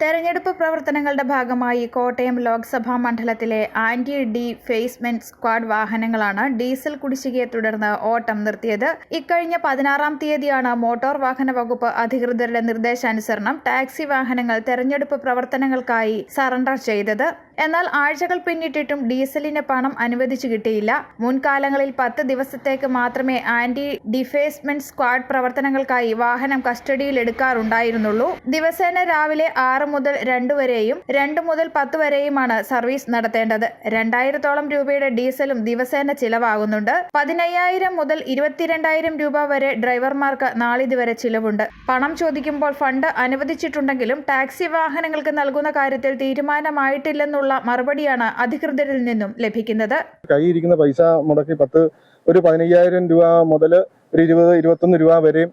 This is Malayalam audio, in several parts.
തെരഞ്ഞെടുപ്പ് പ്രവർത്തനങ്ങളുടെ ഭാഗമായി കോട്ടയം ലോക്സഭാ മണ്ഡലത്തിലെ ആന്റി ഡി ഫേസ്മെന്റ് സ്ക്വാഡ് വാഹനങ്ങളാണ് ഡീസൽ കുടിശ്ശികയെ തുടർന്ന് ഓട്ടം നിർത്തിയത്. ഇക്കഴിഞ്ഞ പതിനാറാം തീയതിയാണ് മോട്ടോർ വാഹന വകുപ്പ് അധികൃതരുടെ നിർദ്ദേശാനുസരണം ടാക്സി വാഹനങ്ങൾ തെരഞ്ഞെടുപ്പ് പ്രവർത്തനങ്ങൾക്കായി സറണ്ടർ ചെയ്തത്. എന്നാൽ ആഴ്ചകൾ പിന്നിട്ടിട്ടും ഡീസലിന് പണം അനുവദിച്ചു കിട്ടിയില്ല. മുൻകാലങ്ങളിൽ പത്ത് ദിവസത്തേക്ക് മാത്രമേ ആന്റി ഡിഫേസ്മെന്റ് സ്ക്വാഡ് പ്രവർത്തനങ്ങൾക്കായി വാഹനം കസ്റ്റഡിയിൽ എടുക്കാറുണ്ടായിരുന്നുള്ളൂ ദിവസേന രാവിലെ ആറ് മുതൽ രണ്ടു വരെയും രണ്ട് മുതൽ പത്ത് വരെയുമാണ് സർവീസ് നടത്തേണ്ടത്. രണ്ടായിരത്തോളം രൂപയുടെ ഡീസലും ദിവസേന ചിലവാകുന്നുണ്ട്. പതിനയ്യായിരം മുതൽ ഇരുപത്തിരണ്ടായിരം രൂപ വരെ ഡ്രൈവർമാർക്ക് നാളിതുവരെ ചിലവുണ്ട്. പണം ചോദിക്കുമ്പോൾ ഫണ്ട് അനുവദിച്ചിട്ടുണ്ടെങ്കിലും ടാക്സി വാഹനങ്ങൾക്ക് നൽകുന്ന കാര്യത്തിൽ തീരുമാനമായിട്ടില്ലെന്നുള്ള മറുപടിയാണ് അധികൃതരിൽ നിന്നും ലഭിക്കുന്നത്. കൈയിരിക്കുന്ന പൈസ മുടക്കി പത്ത് ഒരു പതിനയ്യായിരം രൂപ മുതൽ ഒരു ഇരുപത് ഇരുപത്തൊന്ന് രൂപ വരെയും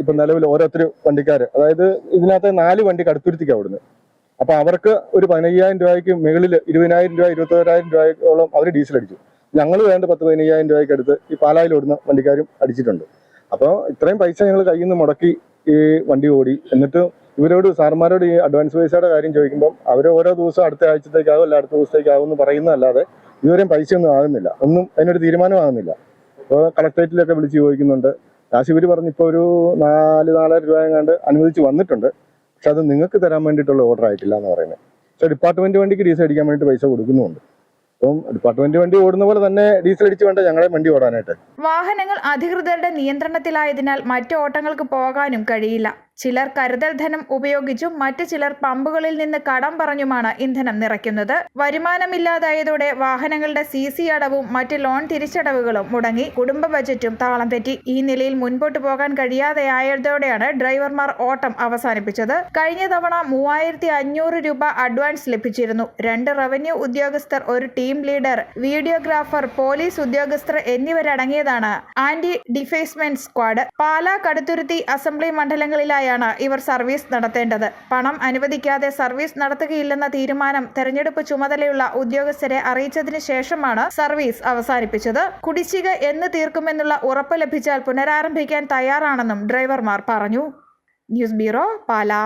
ഇപ്പൊ നിലവിൽ ഓരോരുത്തർ വണ്ടിക്കാർ അതായത് ഇതിനകത്ത് നാല് വണ്ടി കടുത്തുരുത്തിക്കാണ് അവിടുന്ന് അപ്പൊ അവർക്ക് ഒരു പതിനയ്യായിരം രൂപയ്ക്ക് മുകളിൽ ഇരുപതിനായിരം രൂപ ഇരുപത്തോരായിരം രൂപയോളം അവർ ഡീസൽ അടിച്ചു ഞങ്ങൾ വേണ്ട പത്ത് പതിനയ്യായിരം രൂപയ്ക്ക് അടുത്ത് ഈ പാലായിൽ ഓടുന്ന വണ്ടിക്കാരും അടിച്ചിട്ടുണ്ട്. അപ്പോൾ ഇത്രയും പൈസ ഞങ്ങൾ കയ്യിൽ നിന്ന് മുടക്കി ഈ വണ്ടി ഓടി. എന്നിട്ട് ഇവരോട് സാർമാരോട് ഈ അഡ്വാൻസ് പൈസയുടെ കാര്യം ചോദിക്കുമ്പോൾ അവർ ഓരോ ദിവസം അടുത്ത ആഴ്ചത്തേക്കാവും അല്ല അടുത്ത ദിവസത്തേക്കാവും എന്ന് പറയുന്നതല്ലാതെ ഇതുവരെയും ഒന്നും ആകുന്നില്ല. ഒന്നും അതിനൊരു തീരുമാനമാകുന്നില്ല ഇപ്പോൾ കളക്ടറേറ്റിലൊക്കെ വിളിച്ച് ചോദിക്കുന്നുണ്ട്. കാശ് ഇവർ പറഞ്ഞ് ഇപ്പോൾ ഒരു നാല് നാലര രൂപ എങ്ങാണ്ട് അനുവദിച്ച് വന്നിട്ടുണ്ട്. പക്ഷെ അത് നിങ്ങൾക്ക് തരാൻ വേണ്ടിയിട്ടുള്ള ഓർഡർ ആയിട്ടില്ല എന്ന് പറയുന്നത് പക്ഷേ ഡിപ്പാർട്ട്മെന്റ് വണ്ടിക്ക് ഡീസൽ അടിക്കാൻ വേണ്ടിയിട്ട് പൈസ കൊടുക്കുന്നുണ്ട് ഡിപ്പാർട്ട്മെന്റ് വണ്ടി ഓടുന്ന പോലെ തന്നെ ഡീസൽ അടിച്ച് വേണ്ട ഞങ്ങളെ വണ്ടി ഓടാനായിട്ട്. വാഹനങ്ങൾ അധികൃതരുടെ നിയന്ത്രണത്തിലായതിനാൽ മറ്റു ഓട്ടങ്ങൾക്ക് പോകാനും കഴിയില്ല. ചിലർ കരുതൽ ധനം ഉപയോഗിച്ചും മറ്റു ചിലർ പമ്പുകളിൽ നിന്ന് കടം പറഞ്ഞുമാണ് ഇന്ധനം നിറയ്ക്കുന്നത്. വരുമാനമില്ലാതായതോടെ വാഹനങ്ങളുടെ സി സി അടവും മറ്റ് ലോൺ തിരിച്ചടവുകളും മുടങ്ങി. കുടുംബ ബജറ്റും താളം തെറ്റി. ഈ നിലയിൽ മുൻപോട്ട് പോകാൻ കഴിയാതെയായതോടെയാണ് ഡ്രൈവർമാർ ഓട്ടം അവസാനിപ്പിച്ചത്. കഴിഞ്ഞ തവണ മൂവായിരത്തി അഞ്ഞൂറ് രൂപ അഡ്വാൻസ് ലഭിച്ചിരുന്നു. രണ്ട് റവന്യൂ ഉദ്യോഗസ്ഥർ ഒരു ടീം ലീഡർ വീഡിയോഗ്രാഫർ പോലീസ് ഉദ്യോഗസ്ഥർ എന്നിവരടങ്ങിയതാണ് anti defacement squad. Pala Kaduthuruthy assembly മണ്ഡലങ്ങളിലായാണ് ഇവർ സർവീസ് നടത്തേണ്ടത്. പണം അനുവദിക്കാതെ സർവീസ് നടത്തുകയില്ലെന്ന തീരുമാനം തെരഞ്ഞെടുപ്പ് ചുമതലയുള്ള ഉദ്യോഗസ്ഥരെ അറിയിച്ചതിന് ശേഷമാണ് സർവീസ് അവസാനിപ്പിച്ചത്. കുടിശ്ശിക എന്ന് തീർക്കുമെന്നുള്ള ഉറപ്പ് ലഭിച്ചാൽ പുനരാരംഭിക്കാൻ തയ്യാറാണെന്നും ഡ്രൈവർമാർ പറഞ്ഞു. News bureau Pala.